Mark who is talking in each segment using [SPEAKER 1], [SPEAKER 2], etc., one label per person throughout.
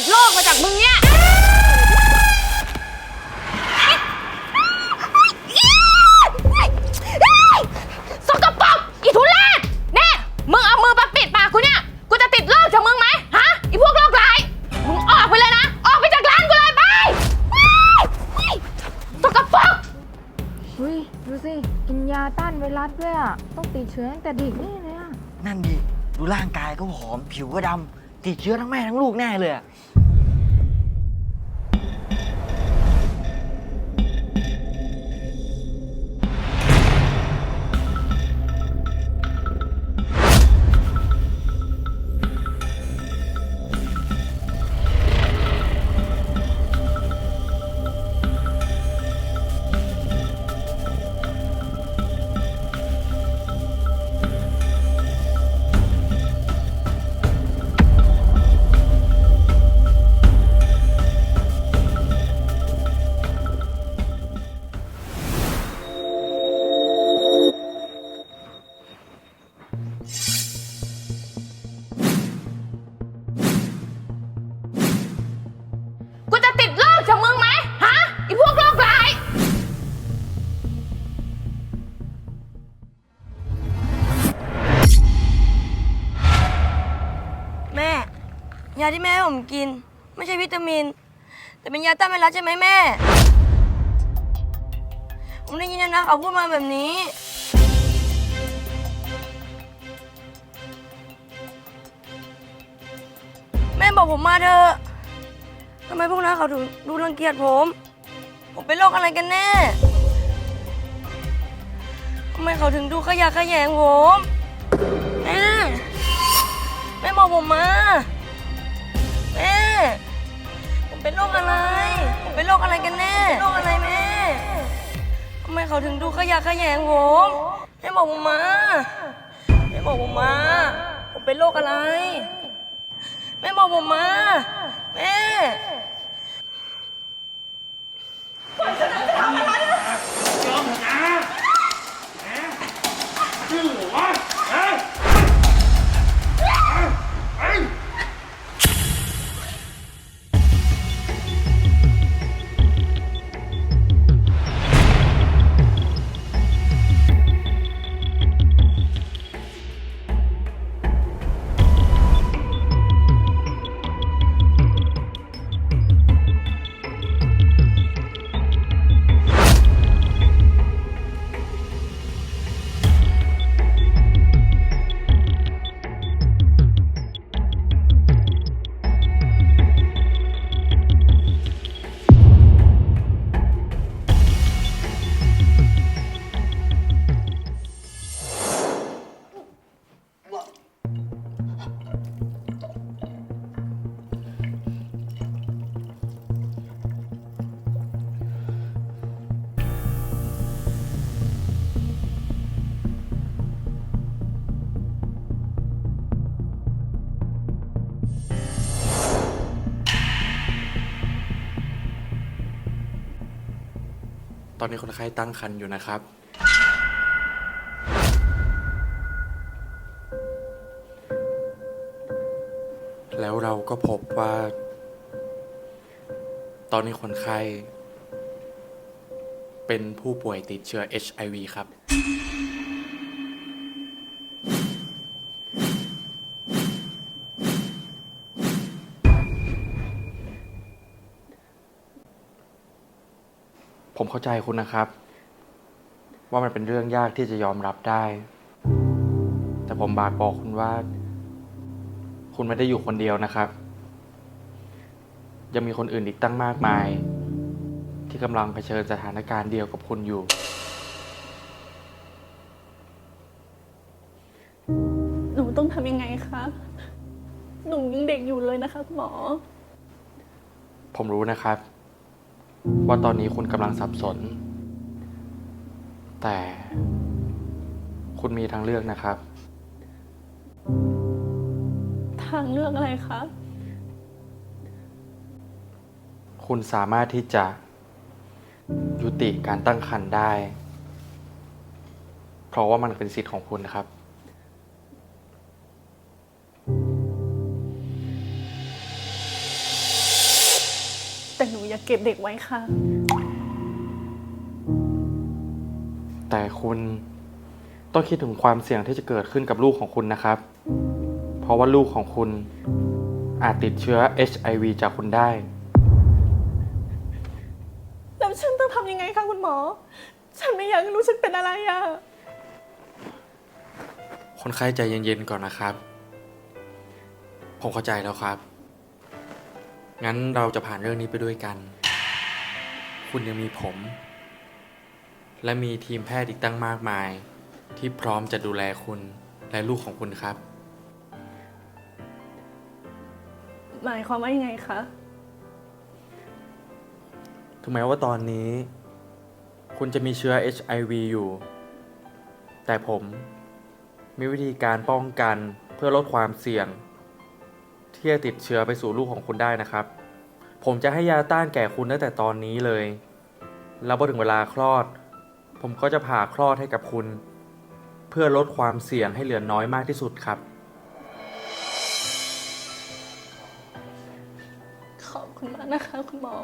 [SPEAKER 1] ติดโรคมาจากมึงเนี่ย สกปรกอีทุเรศแน่มึงเอามือมาปิดปากกูเนี่ย กูจะติดโรคจากมึงไหมฮะ อีพวกโรคร้าย มึงออกไปเลยนะ ออกไปจากร้านกูเลยไปสกปรก
[SPEAKER 2] เฮ้ยดูสิ กินยาต้านไวรัสด้วยอะ ต้องติดเชื้อตั้งแต่เด็กนี่เลยอะ
[SPEAKER 3] นั่นดิ ดูร่างกายก็ผอม ผิวก็ดำ ติดเชื้อทั้งแม่ทั้งลูกแน่เลยอะ
[SPEAKER 1] ยา
[SPEAKER 4] ที่แม่ให้ผมกิน ไม่ใช่วิตามิน แต่เป็นยาต้านไวรัสใช่ไหมแม่ ผมได้ยินนะเขาพูดมาแบบนี้ แม่บอกผมมาเถอะทำไมพวกนั้นเขาถึงดูรังเกียจผม ผมเป็นโรคอะไรกันแน่ทำไมเขาถึงดูขยะแขยงผมแม่แม่บอกผมมา เขาถึงดูขยะขยงผมแม่บอกผมมาแม่บอกผมมา ผมเป็นโรคอะไร แม่บอกผมมา แม่
[SPEAKER 5] ตอนนี้คนไข้ตั้งครรภ์อยู่นะครับ แล้วเราก็พบว่า ตอนนี้คนไข้ เป็นผู้ป่วยติดเชื้อ HIV ครับ ผมเข้าใจคุณนะครับ ว่ามันเป็นเรื่องยากที่จะยอมรับได้ แต่ผมบากบอกคุณว่า คุณไม่ได้อยู่คนเดียวนะครับ ยังมีคนอื่นอีกตั้งมากมาย ที่กำลังเผชิญสถานการณ์เดียวกับคุณอยู่
[SPEAKER 6] หนูต้องทำยังไงคะ หนูยังเด็กอยู่เลยนะคะคุณหมอ
[SPEAKER 5] ผมรู้นะครับ ว่าตอนนี้คุณกำลังสับสน แต่คุณมีทางเลือกนะครับ
[SPEAKER 6] ทางเลือกอะไรคะ
[SPEAKER 5] คุณสามารถที่จะยุติการตั้งครรภ์ได้ เพราะว่ามันเป็นสิทธิ์ของคุณนะครับ
[SPEAKER 6] เก็บเด็กไว้ค่ะ
[SPEAKER 5] แต่คุณต้องคิดถึงความเสี่ยงที่จะเกิดขึ้นกับลูกของคุณนะครับ เพราะว่าลูกของคุณอาจติดเชื้อ HIV จากคุณได้
[SPEAKER 6] แล้วฉันต้องทำยังไงคะคุณหมอ ฉันไม่อยากรู้ฉันเป็นอะไรอะ
[SPEAKER 5] คนไข้ใจเย็นๆก่อนนะครับ ผมเข้าใจแล้วครับ งั้นเราจะผ่านเรื่องนี้ไปด้วยกัน คุณยังมีผม และมีทีมแพทย์อีกตั้งมากมาย ที่พร้อมจะดูแลคุณและลูกของคุณครับ
[SPEAKER 6] หมายความว่ายังไงคะ
[SPEAKER 5] ถึงแม้ว่าตอนนี้ คุณจะมีเชื้อ HIV อยู่ แต่ผมมีวิธีการป้องกันเพื่อลดความเสี่ยง ที่จะติดเชื้อไปสู่ลูกของคุณได้นะครับ ผมจะให้ยาต้านแก่คุณตั้งแต่ตอนนี้เลย แล้วพอถึงเวลาคลอด ผมก็จะผ่าคลอดให้กับคุณ เพื่อลดความเสี่ยงให้เหลือน้อยมากที่สุดครับ
[SPEAKER 6] ขอบคุณมากนะคะคุณหมอ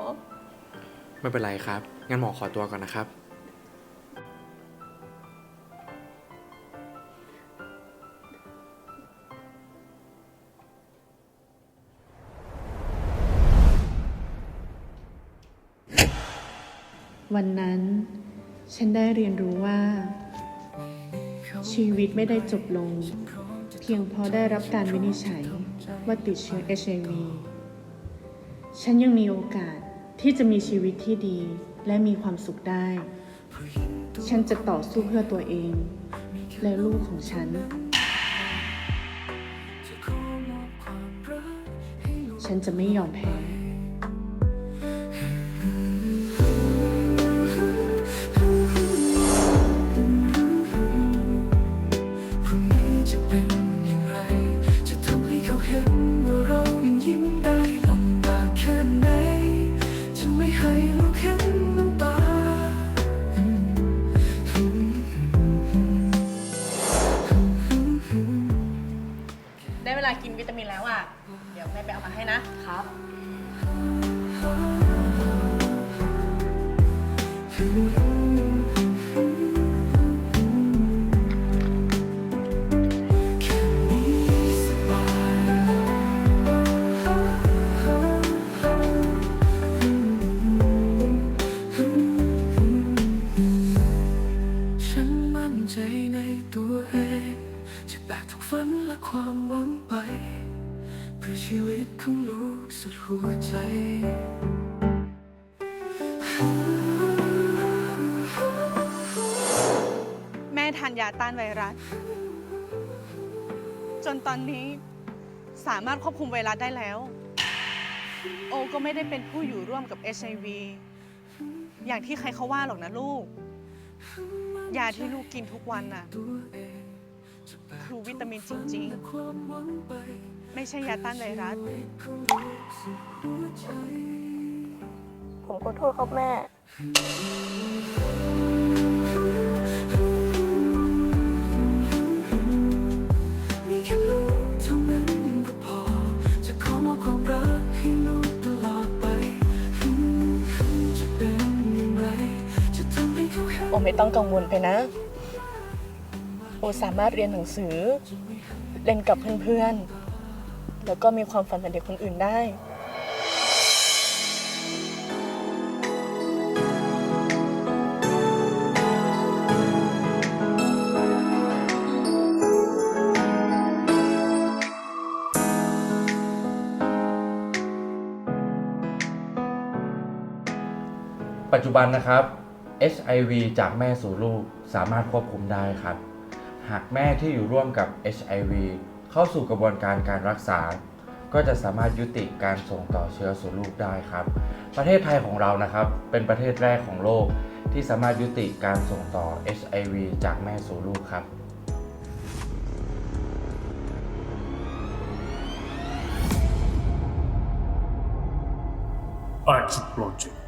[SPEAKER 5] ไม่เป็นไรครับ งั้นหมอขอตัวก่อนนะครับ
[SPEAKER 7] วันนั้น ฉันได้เรียนรู้ว่า ชีวิตไม่ได้จบลง เพียงเพราะได้รับการวินิจฉัยว่าติดเชื้อ HIV ฉันยังมีโอกาสที่จะมีชีวิตที่ดีและมีความสุขได้ ฉันจะต่อสู้เพื่อตัวเอง และลูกของฉัน ฉันจะไม่ยอมแพ้
[SPEAKER 8] ลากิน
[SPEAKER 4] วิตามินแล้วอะ
[SPEAKER 8] ลูกสุดหัวใจ
[SPEAKER 9] แม่ทานยาต้านไวรัส จนตอนนี้สามารถควบคุมไวรัสได้แล้ว โอก็ไม่ได้เป็นผู้อยู่ร่วมกับ HIV อย่างที่ใครเขาว่าหรอกนะลูก ยาที่ลูกกินทุกวันน่ะ คือวิตามินจริงๆ ไม่ใช่ยาต้านไวรัส
[SPEAKER 4] ผมขอโทษครับแม่
[SPEAKER 8] มีแค่ลูกเท่านั้นก็พอ จะขอมอบความรักให้ลูกตลอดไปอืมจะเป็นอย่างไร จะทำให้เขาเห็น
[SPEAKER 4] โอไม่ต้องกังวลไปนะ โอสามารถเรียนหนังสือ เล่นกับเพื่อนๆ แล้วก็มีความฝันเหมือนเด็กคนอื่นได้
[SPEAKER 5] ปัจจุบันนะครับ HIV จากแม่สู่ลูกสามารถควบคุมได้ครับ หากแม่ที่อยู่ร่วมกับ HIV เข้าสู่กระบวนการการรักษา ก็จะสามารถยุติการส่งต่อเชื้อสู่ลูกได้ครับ ประเทศไทยของเรานะครับ เป็นประเทศแรกของโลกที่สามารถยุติการส่งต่อ HIV จากแม่สู่ลูกครับ
[SPEAKER 10] Archie Project